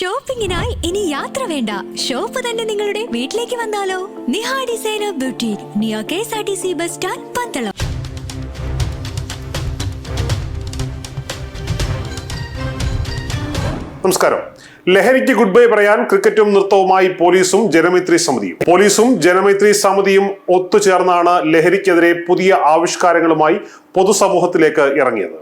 ഷോപ്പിംഗിനായി ഇനി യാത്ര വേണ്ട. ഷോപ്പ് തന്നെ നിങ്ങളുടെ വീട്ടിലേക്ക് വന്നാലോ? Niha designer beauty near K S R T C bus stand Pandalam. നമസ്കാരം. ലഹരിക്ക് ഗുഡ് ബൈ പറയാൻ ക്രിക്കറ്റും നൃത്തവുമായി പോലീസും ജനമൈത്രി സമിതിയും. പോലീസും ജനമൈത്രി സമിതിയും ഒത്തുചേർന്നാണ് ലഹരിക്കെതിരെ പുതിയ ആവിഷ്കാരങ്ങളുമായി പൊതുസമൂഹത്തിലേക്ക് ഇറങ്ങിയത്.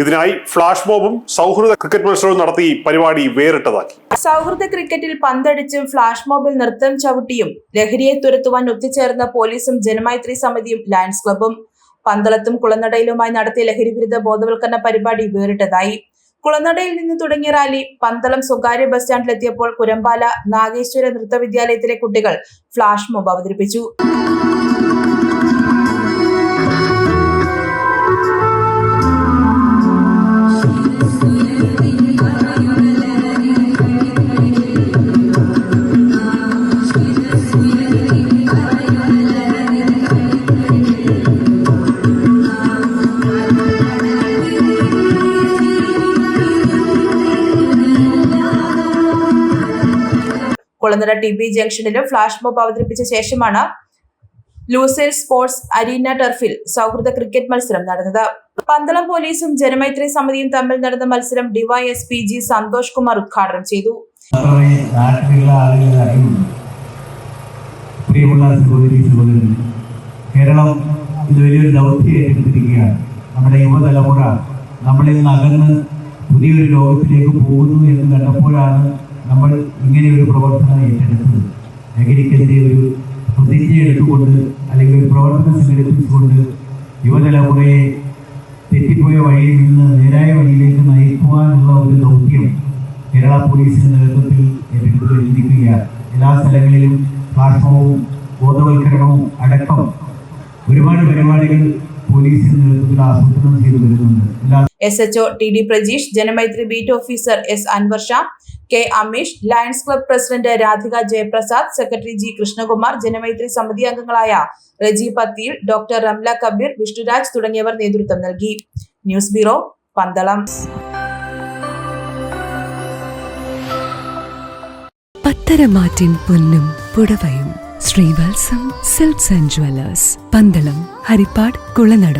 ഇതിനായി ഫ്ലാഷ് മോബും സൗഹൃദ ക്രിക്കറ്റ് മത്സരവും നടത്തി പരിപാടി വേറിട്ടതാക്കി. സൗഹൃദ ക്രിക്കറ്റിൽ പന്തടിച്ചും ഫ്ലാഷ് മോബിൽ നൃത്തം ചവിട്ടിയും ലഹരിയെ തുരത്തുവാൻ ഒത്തുചേർന്ന പോലീസും ജനമൈത്രി സമിതിയും ലയൺസ് ക്ലബും പന്തളത്തും കുളനടയിലുമായി നടത്തിയ ലഹരി വിരുദ്ധ ബോധവൽക്കരണ പരിപാടി വേറിട്ടതായി. കുളനടയിൽ നിന്ന് തുടങ്ങിയ റാലി പന്തളം സ്വകാര്യ ബസ് സ്റ്റാൻഡിലെത്തിയപ്പോൾ കുരമ്പാല നാഗേശ്വര നൃത്ത വിദ്യാലയത്തിലെ കുട്ടികൾ ഫ്ലാഷ് മോബ് അവതരിപ്പിച്ചു. കുളനട ടി ബി ജംഗ്ഷനിലും ഫ്ലാഷ് മോബ് അവതരിപ്പിച്ച ശേഷമാണ് ലൂസേൽ സ്പോർട്സ് അരീന ടർഫിൽ സൗഹൃദ ക്രിക്കറ്റ് മത്സരം നടന്നത്. പന്തളം പോലീസും ജനമൈത്രി സമിതിയും തമ്മിൽ നടന്ന മത്സരം ഡിവൈഎസ്പി ജി സന്തോഷ് കുമാർ ഉദ്ഘാടനം ചെയ്തു. കേരളം നമ്മുടെ യുവതലമുറ നമ്മളിൽ നിന്ന് അകന്ന് പുതിയൊരു ലോകത്തിലേക്ക് പോകുന്നു എന്ന് കണ്ടപ്പോഴാണ് നമ്മൾ ഇങ്ങനെ ഒരു പ്രവർത്തനം ഏറ്റെടുത്തത് ലഹരിക്കെതിരെ ഒരു പ്രതിജ്ഞ എടുത്തുകൊണ്ട് അല്ലെങ്കിൽ ഒരു പ്രവർത്തനം സംഘടിപ്പിച്ചുകൊണ്ട് യുവതലമുറയെ തെറ്റിപ്പോയ വഴിയിൽ നിന്ന് നേരായ വഴിയിലേക്ക് നയിക്കുവാനുള്ള ഒരു ദൗത്യം കേരള പോലീസിന്റെ നേതൃത്വത്തിൽ ഏറ്റെടുത്തുകൊണ്ടിരിക്കുകയാണ് എല്ലാ സ്ഥലങ്ങളിലും പ്ലാറ്റ്ഫോമും ബോധവൽക്കരണവും അടക്കം ഒരുപാട് പരിപാടികൾ പോലീസിന്റെ S H O T D Prajeesh Janamaithri beat officer S Anwar Shah K Ameesh Lions Club president Radhika Jayaprasad secretary G Krishnakumar Janamaithri സമിതി അംഗങ്ങളായ റജി പത്തിയിൽ ഡോക്ടർ റംല കബീർ വിഷ്ണുരാജ് തുടങ്ങിയവർ നേതൃത്വം നൽകി. ന്യൂസ് ബ്യൂറോ പന്തളം പത്തരമാറ്റിൻ പൊന്നും പുടവയും Srivatsam silks and jewellers Pandalam Haripad Kulanada